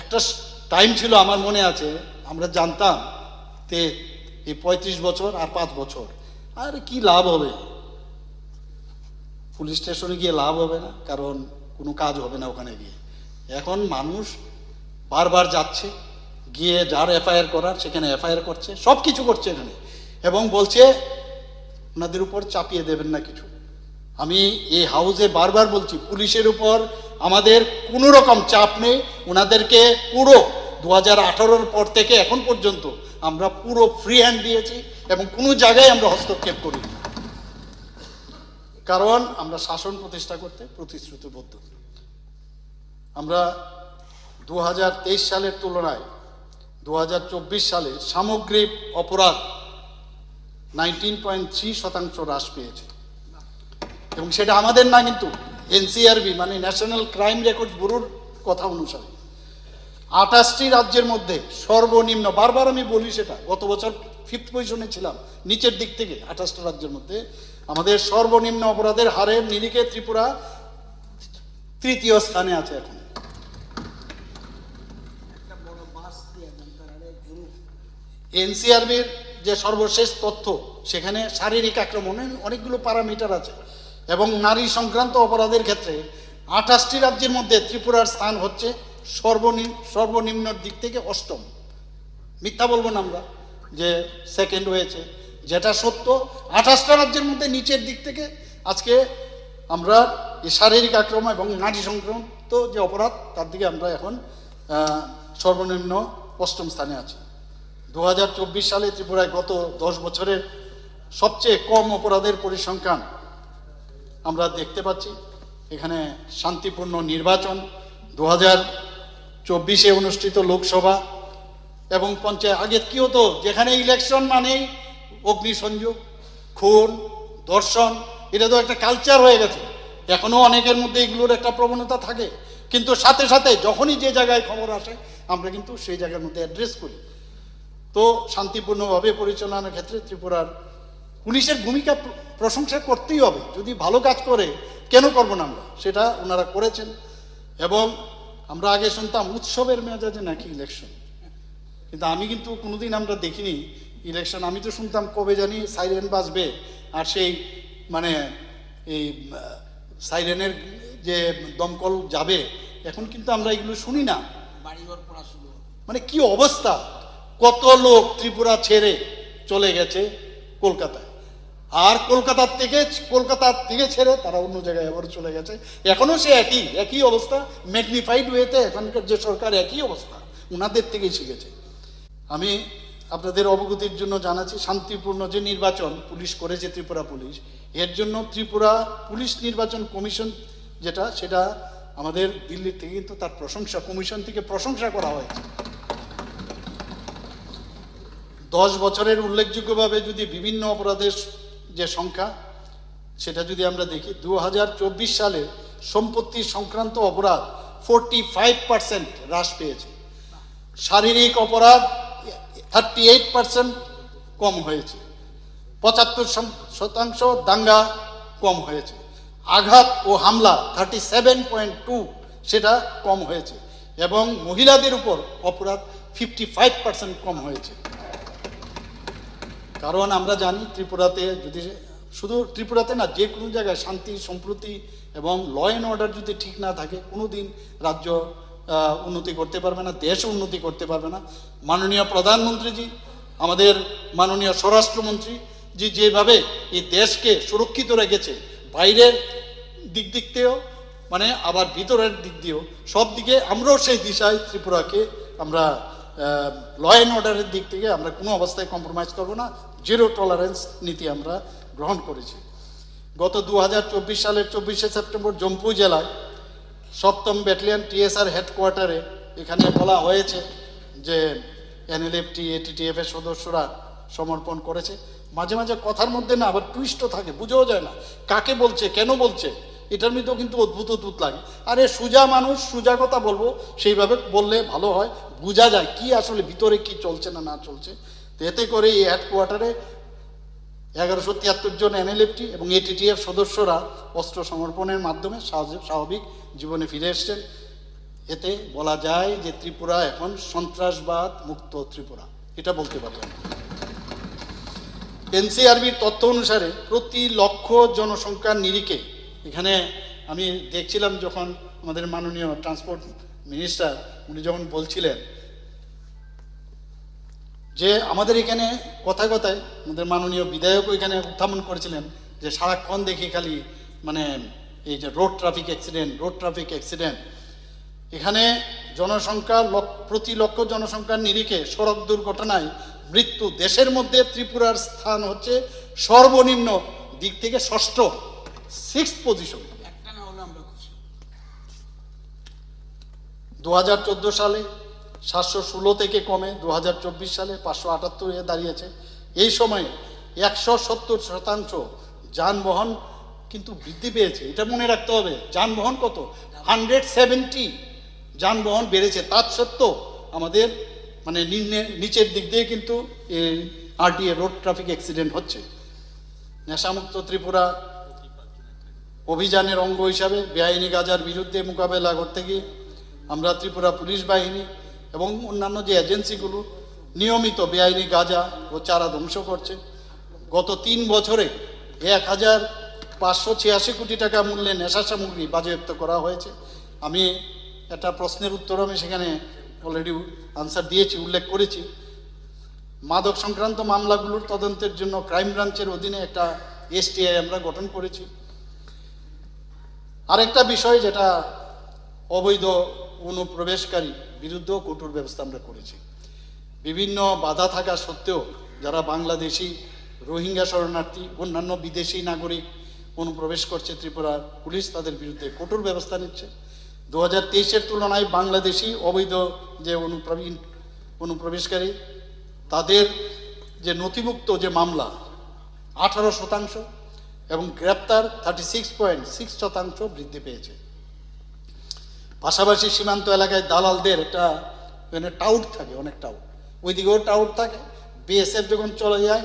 একটা টাইম ছিল আমার মনে আছে, আমরা জানতাম যে এই পঁয়ত্রিশ বছর আর পাঁচ বছর, আর কি লাভ হবে? পুলিশ স্টেশনে গিয়ে লাভ হবে না, কারণ কোনো কাজ হবে না ওখানে গিয়ে। এখন মানুষ বারবার যাচ্ছে, গিয়ে যার এফআইআর করার সেখানে এফআইআর করছে, সব কিছু করছে এখানে। এবং বলছে, ওনাদের উপর চাপিয়ে দেবেন না কিছু। আমি এই হাউসে বারবার বলছি, পুলিশের উপর আমাদের কোনো রকম চাপ নেই। ওনাদেরকে পুরো দু হাজার পর থেকে এখন পর্যন্ত আমরা পুরো ফ্রি হ্যান্ড দিয়েছি এবং কোনো জায়গায় আমরা হস্তক্ষেপ করি কারণ আমরা শাসন প্রতিষ্ঠা করতে প্রতিশ্রুতিবদ্ধ। আমরা দু হাজার তেইশ সালের তুলনায় দু হাজার চব্বিশ সালে সামগ্রিক অপরাধ নাইনটিন পয়েন্ট থ্রি শতাংশ হ্রাস পেয়েছে। এবং সেটা আমাদের না কিন্তু এনসিআরবি মানে ন্যাশনাল ক্রাইম রেকর্ড ব্যুরোর কথা অনুসারে। আঠাশটি রাজ্যের মধ্যে সর্বনিম্ন বারবার আমি বলি সেটা গত বছর ফিফথ পজিশনে ছিলাম নিচের দিক থেকে আঠাশটা রাজ্যের মধ্যে। আমাদের সর্বনিম্ন অপরাধের হারের নিরিখে ত্রিপুরা তৃতীয় স্থানে আছে এখন। এনসিআরবির যে সর্বশেষ তথ্য সেখানে শারীরিক আক্রমণের অনেকগুলো প্যারামিটার আছে। এবং নারী সংক্রান্ত অপরাধের ক্ষেত্রে আঠাশটি রাজ্যের মধ্যে ত্রিপুরার স্থান হচ্ছে সর্বনিম্ন, সর্বনিম্নর দিক থেকে অষ্টম। মিথ্যা বলব না আমরা, যে সেকেন্ড হয়েছে, যেটা সত্য, আঠাশটা রাজ্যের মধ্যে নিচের দিক থেকে আজকে আমরা এই শারীরিক আক্রমণ এবং নারী সংক্রান্ত যে অপরাধ, তার দিকে আমরা এখন সর্বনিম্ন অষ্টম স্থানে আছি। দু হাজার চব্বিশ সালে ত্রিপুরায় গত দশ বছরের সবচেয়ে কম অপরাধের পরিসংখ্যান আমরা দেখতে পাচ্ছি, এখানে শান্তিপূর্ণ নির্বাচন দু হাজার চব্বিশে অনুষ্ঠিত লোকসভা, এবং পঞ্চায়েত, আগে কি হতো, যেখানে ইলেকশন মানেই অগ্নিসংযোগ, খুন দর্শন এটা তো একটা কালচার হয়ে গেছে। এখনও অনেকের মধ্যে এগুলোর একটা প্রবণতা থাকে, কিন্তু সাথে সাথে যখনই যে জায়গায় খবর আসে, আমরা কিন্তু সেই জায়গার মধ্যে অ্যাড্রেস করি। তো শান্তিপূর্ণভাবে পরিচালনার ক্ষেত্রে ত্রিপুরার পুলিশের ভূমিকা প্রশংসা করতেই হবে। যদি ভালো কাজ করে কেন করব না আমরা? সেটা ওনারা করেছেন। এবং আমরা আগে শুনতাম উৎসবের মেজাজে নাকি ইলেকশন কিন্তু আমি কিন্তু কোনোদিন আমরা দেখিনি ইলেকশন আমি তো শুনতাম কবে জানি সাইরেন বাজবে। আর সেই মানে এই সাইরেনের যে দমকল যাবে এখন কিন্তু আমরা এগুলো শুনি না। মানে কি অবস্থা? কত লোক ত্রিপুরা ছেড়ে চলে গেছে কলকাতায়? আর কলকাতার থেকে কলকাতার থেকে ছেড়ে তারা অন্য জায়গায় আবার চলে গেছে। এখনও সে একই একই অবস্থা ম্যাগনিফাইড ওয়েতে এখানকার যে সরকার একই অবস্থা ওনাদের থেকেই শিখেছে। আমি আপনাদের অবগতির জন্য জানাচ্ছি, শান্তিপূর্ণ যে নির্বাচন পুলিশ করেছে ত্রিপুরা পুলিশ, এর জন্য ত্রিপুরা পুলিশ নির্বাচন কমিশন যেটা, সেটা আমাদের দিল্লির থেকে কিন্তু তার প্রশংসা, কমিশন থেকে প্রশংসা করা হয়েছে। দশ বছরের উল্লেখযোগ্যভাবে যদি বিভিন্ন অপরাধের যে সংখ্যা, সেটা যদি আমরা দেখি দু হাজার চব্বিশ সালে সম্পত্তি সংক্রান্ত অপরাধ ফোরটি ফাইভ পার্সেন্ট হ্রাস পেয়েছে। শারীরিক অপরাধ থার্টি এইট পার্সেন্ট কম হয়েছে। পঁচাত্তর শতাংশ দাঙ্গা কম হয়েছে। আঘাত ও হামলা থার্টি সেভেন পয়েন্ট টু সেটা কম হয়েছে। এবং মহিলাদের উপর অপরাধ ফিফটি ফাইভ পার্সেন্ট কম হয়েছে। কারণ আমরা জানি ত্রিপুরাতে যদি শুধু ত্রিপুরাতে না, যে কোনো জায়গায় শান্তি, সম্প্রতি এবং ল অ্যান্ড অর্ডার যদি ঠিক না থাকে কোনো দিন রাজ্য উন্নতি করতে পারবে না, দেশ উন্নতি করতে পারবে না। মাননীয় প্রধানমন্ত্রীজি, আমাদের মাননীয় স্বরাষ্ট্রমন্ত্রী জি যেভাবে এই দেশকে সুরক্ষিত রেখেছে, বাইরের দিক দিক থেকেও মানে আবার ভিতরের দিক দিয়েও, সব দিকে আমরাও সেই দিশায় ত্রিপুরাকে আমরা ল অ্যান্ড অর্ডারের দিক থেকে আমরা কোনো অবস্থায় কম্প্রোমাইজ করব না। জিরো টলারেন্স নীতি আমরা গ্রহণ করেছি। গত দু হাজার চব্বিশ সালের চব্বিশে সেপ্টেম্বর জম্পু জেলায় সপ্তম ব্যাটালিয়ন টিএসআর হেডকোয়ার্টারে এখানে বলা হয়েছে যে এনএলএফটি এটিটিএফ এর সদস্যরা সমর্পণ করেছে। মাঝে মাঝে কথার মধ্যে না আবার টুইস্টও থাকে, বুঝেও যায় না। কাকে বলছে, কেন বলছে? এটার মধ্যেও কিন্তু অদ্ভুত অদ্ভুত লাগে। আরে সোজা মানুষ, সুজা কথা বলব, সেইভাবে বললে ভালো হয়। বোঝা যায় কি আসলে ভিতরে কি চলছে না না চলছে। তো এতে করে এই হেডকোয়ার্টারে এগারোশো তিয়াত্তর জন এনএলএফটি এবং এটিটিএফ সদস্যরা অস্ত্র সমর্পণের মাধ্যমে স্বাভাবিক জীবনে ফিরে এসছেন। এতে বলা যায় যে ত্রিপুরা এখন সন্ত্রাসবাদ মুক্ত ত্রিপুরা। এটা বলতে পারি এনসিআরবির তথ্য অনুসারে প্রতি লক্ষ জনসংখ্যার নিরিখে এখানে আমি দেখছিলাম যখন আমাদের মাননীয় ট্রান্সপোর্ট মিনিস্টার উনি যখন বলছিলেন যে আমাদের এখানে কথায় কথায় আমাদের মাননীয় বিধায়কও এখানে উত্থাপন করেছিলেন যে সারাক্ষণ দেখি খালি মানে এই যে road traffic accident, road traffic accident. এখানে জনসংখ্যা প্রতি লক্ষ জনসংখ্যার নিরিখে সড়ক দুর্ঘটনায় মৃত্যু দেশের মধ্যে ত্রিপুরার স্থান হচ্ছে সর্বনিম্ন দিক থেকে ষষ্ঠ। সিক্স পজিশন দু হাজার চোদ্দ সালে সাতশো ষোলো থেকে কমে দু হাজার চব্বিশ সালে পাঁচশো আটাত্তরে দাঁড়িয়েছে। এই সময়ে একশো সত্তর শতাংশ যানবাহন কিন্তু বৃদ্ধি পেয়েছে। এটা মনে রাখতে হবে যানবাহন কত? হান্ড্রেড সেভেন্টি যানবাহন বেড়েছে। তার সত্ত্বেও আমাদের মানে নিম্নে নিচের দিক দিয়ে কিন্তু আরটিএ রোড ট্রাফিক অ্যাক্সিডেন্ট হচ্ছে। নেশামুক্ত ত্রিপুরা অভিযানের অঙ্গ হিসাবে বেআইনি গাজার বিরুদ্ধে মোকাবেলা করতে গিয়ে আমরা ত্রিপুরা পুলিশ বাহিনী এবং অন্যান্য যে এজেন্সিগুলো নিয়মিত বেআইনি গাজা ও চারা ধ্বংস করছে, গত তিন বছরে এক হাজার পাঁচশো ছিয়াশি কোটি টাকা মূল্যে নেশা সামগ্রী বাজেয়াপ্ত করা হয়েছে। আমি একটা প্রশ্নের উত্তর আমি সেখানে অলরেডি আনসার দিয়েছি, উল্লেখ করেছি। মাদক সংক্রান্ত মামলাগুলোর তদন্তের জন্য ক্রাইম ব্রাঞ্চের অধীনে একটা এসটিআই আমরা গঠন করেছি। আরেকটা বিষয় যেটা অবৈধ অনুপ্রবেশকারী বিরুদ্ধেও কঠোর ব্যবস্থা আমরা করেছি। বিভিন্ন বাধা থাকা সত্ত্বেও যারা বাংলাদেশি, রোহিঙ্গা শরণার্থী, অন্যান্য বিদেশি নাগরিক অনুপ্রবেশ করছে ত্রিপুরার পুলিশ তাদের বিরুদ্ধে কঠোর ব্যবস্থা নিচ্ছে। দু হাজার তেইশের তুলনায় বাংলাদেশি অবৈধ যে অনুপ্রবী অনুপ্রবেশকারী, তাদের যে নথিভুক্ত যে মামলা, আঠারো শতাংশ এবং গ্রেপ্তার থার্টি সিক্স পয়েন্ট সিক্স শতাংশ বৃদ্ধি পেয়েছে। পাশাপাশি সীমান্ত এলাকায় দালালদের একটা মানে টাউট থাকে, অনেক টাউট। ওইদিকেও টাউট থাকে। বিএসএফ যখন চলে যায়,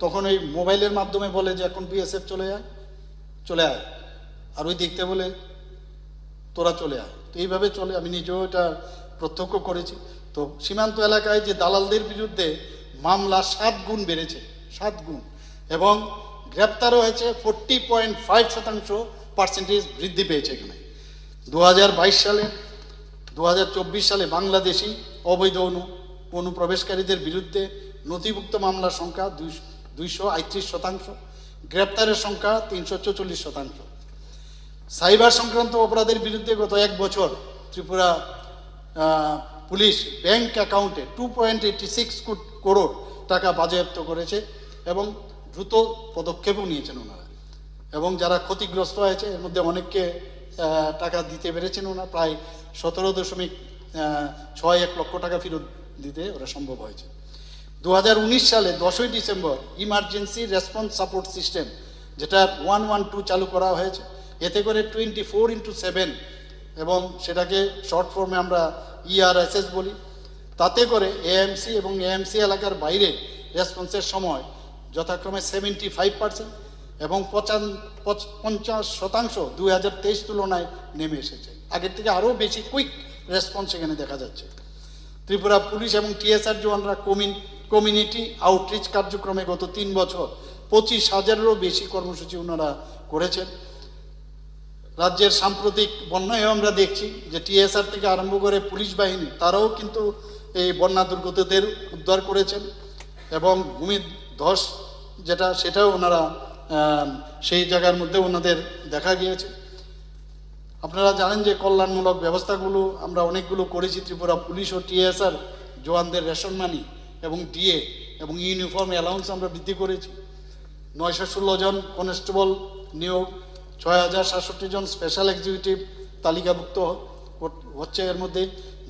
তখন ওই মোবাইলের মাধ্যমে বলে যে এখন বিএসএফ চলে যায় চলে আয়। আর ওই দেখতে বলে, তোরা চলে আয়। তো এইভাবে চলে, আমি নিজেও এটা প্রত্যক্ষ করেছি। তো সীমান্ত এলাকায় যে দালালদের বিরুদ্ধে মামলা সাত গুণ বেড়েছে, সাত গুণ। এবং গ্রেপ্তারও হয়েছে, ফোরটি পয়েন্ট ফাইভ শতাংশ পার্সেন্টেজ বৃদ্ধি পেয়েছে এখানে। দু হাজার বাইশ সালে দু হাজার চব্বিশ সালে বাংলাদেশি অবৈধ অনু, অনুপ্রবেশকারীদের বিরুদ্ধে নথিভুক্ত মামলার সংখ্যা দুইশো আটত্রিশ শতাংশ, গ্রেপ্তারের সংখ্যা তিনশো চল্লিশ শতাংশ। সাইবার সংক্রান্ত অপরাধের বিরুদ্ধে গত এক বছর ত্রিপুরা পুলিশ ব্যাংক অ্যাকাউন্টে two point eighty six crore টাকা বাজেয়াপ্ত করেছে এবং দ্রুত পদক্ষেপও নিয়েছেন ওনারা। এবং যারা ক্ষতিগ্রস্ত হয়েছে, এর মধ্যে অনেককে টাকা দিতে পেরেছেন ওনারা। প্রায় সতেরো দশমিক ছয় এক লক্ষ টাকা ফেরত দিতে ওরা সম্ভব হয়েছে। দু হাজার উনিশ সালে দশই December emergency response support system, যেটা ওয়ান ওয়ান টু চালু করা হয়েছে, এতে করে টোয়েন্টি ফোর ইন্টু সেভেন এবং সেটাকে শর্ট ফর্মে আমরা E ইআরএসএস বলি। তাতে করে এএমসি এবং এএমসি এলাকার বাইরে রেসপন্সের সময় যথাক্রমে সেভেন্টি ফাইভ পার্সেন্ট এবং পঞ্চাশ শতাংশ দুই হাজার তেইশ তুলনায় নেমে এসেছে। আগের থেকে আরও বেশি কুইক রেসপন্স এখানে দেখা যাচ্ছে। ত্রিপুরা পুলিশ এবং টিএসআর জওয়ানরা কমিন কমিউনিটি আউটরিচ কার্যক্রমে গত তিন বছর পঁচিশ হাজারেরও বেশি কর্মসূচি ওনারা করেছেন। রাজ্যের সাম্প্রতিক বন্যায় আমরা দেখছি যে টিএসআর থেকে আরম্ভ করে পুলিশ বাহিনী, তারাও কিন্তু এই বন্যা দুর্গতদের উদ্ধার করেছেন এবং ভূমি ধস যেটা সেটাও ওনারা সেই জায়গার মধ্যে ওনাদের দেখা গিয়েছে। আপনারা জানেন যে কল্যাণমূলক ব্যবস্থাগুলো আমরা অনেকগুলো করেছি, ত্রিপুরা পুলিশ ও টিএসআর জওয়ানদের রেশন মানি এবং ডিএ এবং ইউনিফর্ম অ্যালাউন্স আমরা বৃদ্ধি করেছি। নয়শো ষোলো জন কনস্টেবল নিয়োগ, ছয় হাজার সাতষট্টি জন স্পেশাল এক্সিকিউটিভ তালিকাভুক্ত হচ্ছে এর মধ্যে,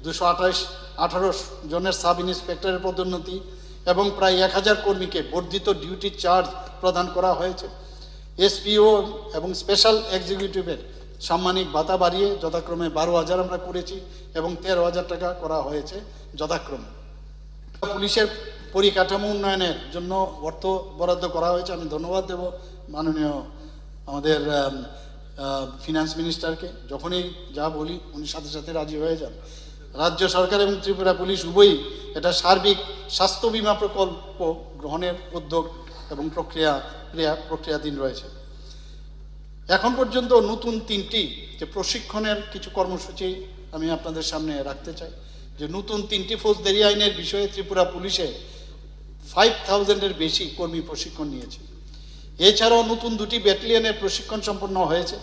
দুশো আঠাশ, আঠারো জনের সাব ইন্সপেক্টরের পদোন্নতি এবং প্রায় এক হাজার কর্মীকে বর্ধিত ডিউটি চার্জ প্রদান করা হয়েছে। এসপিও এবং স্পেশাল এক্সিকিউটিভের সাম্মানিক ভাতা বাড়িয়ে যথাক্রমে বারো হাজার আমরা করেছি এবং তেরো হাজার টাকা করা হয়েছে যথাক্রমে। পুলিশের পরিকাঠামো উন্নয়নের জন্য অর্থ বরাদ্দ করা হয়েছে। আমি ধন্যবাদ দেব মাননীয় আমাদের ফিনান্স মিনিস্টারকে যখনই যা বলি, উনি সাথে সাথে রাজি হয়ে যান। রাজ্য সরকার এবং ত্রিপুরা পুলিশ উভয়ই এটা সার্বিক স্বাস্থ্য বিমা প্রকল্প গ্রহণের উদ্যোগ এবং প্রক্রিয়া ক্রিয়া- প্রক্রিয়াধীন রয়েছে। এখন পর্যন্ত নতুন তিনটি যে প্রশিক্ষণের কিছু কর্মসূচি আমি আপনাদের সামনে রাখতে চাই। যে নতুন তিনটি ফৌজদারি আইনের বিষয়ে ত্রিপুরা পুলিশে ফাইভ থাউজেন্ডের বেশি কর্মী প্রশিক্ষণ নিয়েছে। এছাড়াও নতুন দুটি ব্যাটালিয়নের প্রশিক্ষণ সম্পন্ন হয়েছে।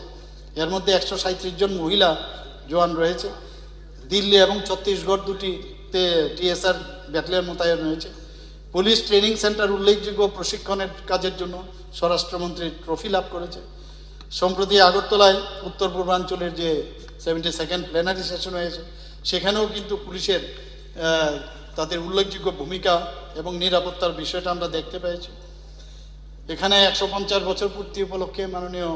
এর মধ্যে একশো সাঁত্রিশ জন মহিলা জওয়ান রয়েছে। দিল্লি এবং ছত্তিশগড় দুটিতে টিএসআর ব্যাটালিয়ন মোতায়েন রয়েছে পুলিশ ট্রেনিং সেন্টার উল্লেখযোগ্য প্রশিক্ষণের কাজের জন্য স্বরাষ্ট্রমন্ত্রী ট্রফি লাভ করেছে। সম্প্রতি আগরতলায় উত্তর পূর্বাঞ্চলের যে সেভেন্টি সেকেন্ড প্ল্যানারি সেশন হয়েছে, সেখানেও কিন্তু পুলিশের তাদের উল্লেখযোগ্য ভূমিকা এবং নিরাপত্তার বিষয়টা আমরা দেখতে পেয়েছি। এখানে একশো পঞ্চাশ বছর পূর্তি উপলক্ষে মাননীয়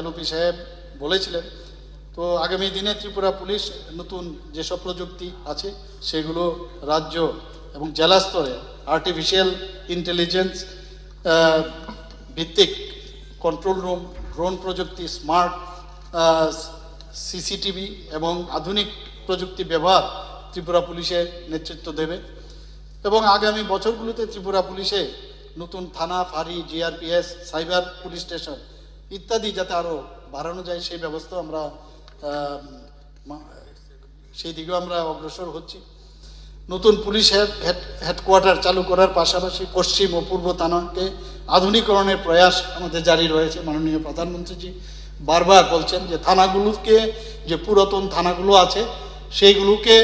এলওপি সাহেব বলেছিলেন তো আগামী দিনে ত্রিপুরা পুলিশ নতুন যেসব প্রযুক্তি আছে, সেগুলো রাজ্য এবং জেলা স্তরে আর্টিফিশিয়াল ইন্টেলিজেন্স ভিত্তিক কন্ট্রোল রুম ড্রোন প্রযুক্তি স্মার্ট সিসিটিভি এবং আধুনিক প্রযুক্তি ব্যবহার ত্রিপুরা পুলিশে নেতৃত্ব দেবে। এবং আগামী বছরগুলোতে ত্রিপুরা পুলিশে নতুন থানা, ফাঁড়ি জিআরপিএস সাইবার পুলিশ স্টেশন ইত্যাদি যাতে আরও বাড়ানো যায়, সেই ব্যবস্থা আমরা সেই দিকেও আমরা অগ্রসর হচ্ছি। নতুন পুলিশ হেড হেড, হেডকোয়ার্টার চালু করার পাশাপাশি পশ্চিম ও পূর্ব থানাকে আধুনিকরণের প্রয়াস আমাদের জারি রয়েছে মাননীয় প্রধানমন্ত্রীজি। বারবার বলছেন যে থানাগুলোকে, যে পুরাতন থানাগুলো আছে, সেইগুলোকে,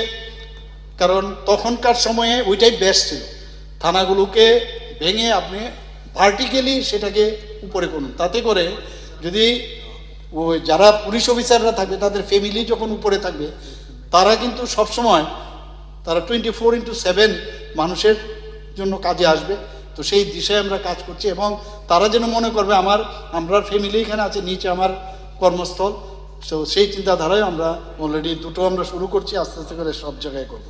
কারণ তখনকার সময়ে ওইটাই বেস্ট ছিল। থানাগুলোকে ভেঙে আপনি ভার্টিক্যালি সেটাকে উপরে করুন। তাতে করে যদি ওই যারা পুলিশ অফিসাররা থাকবে, তাদের ফ্যামিলি যখন উপরে থাকবে, তারা কিন্তু সবসময় তারা টোয়েন্টি ফোর ইন্টু সেভেন মানুষের জন্য কাজে আসবে। তো সেই দিশায় আমরা কাজ করছি এবং তারা যেন মনে করবে, আমার আমরা ফ্যামিলি এখানে আছে, নিচে আমার কর্মস্থল। তো সেই চিন্তাধারায় আমরা অলরেডি দুটো আমরা শুরু করছি, আস্তে আস্তে করে সব জায়গায় করব।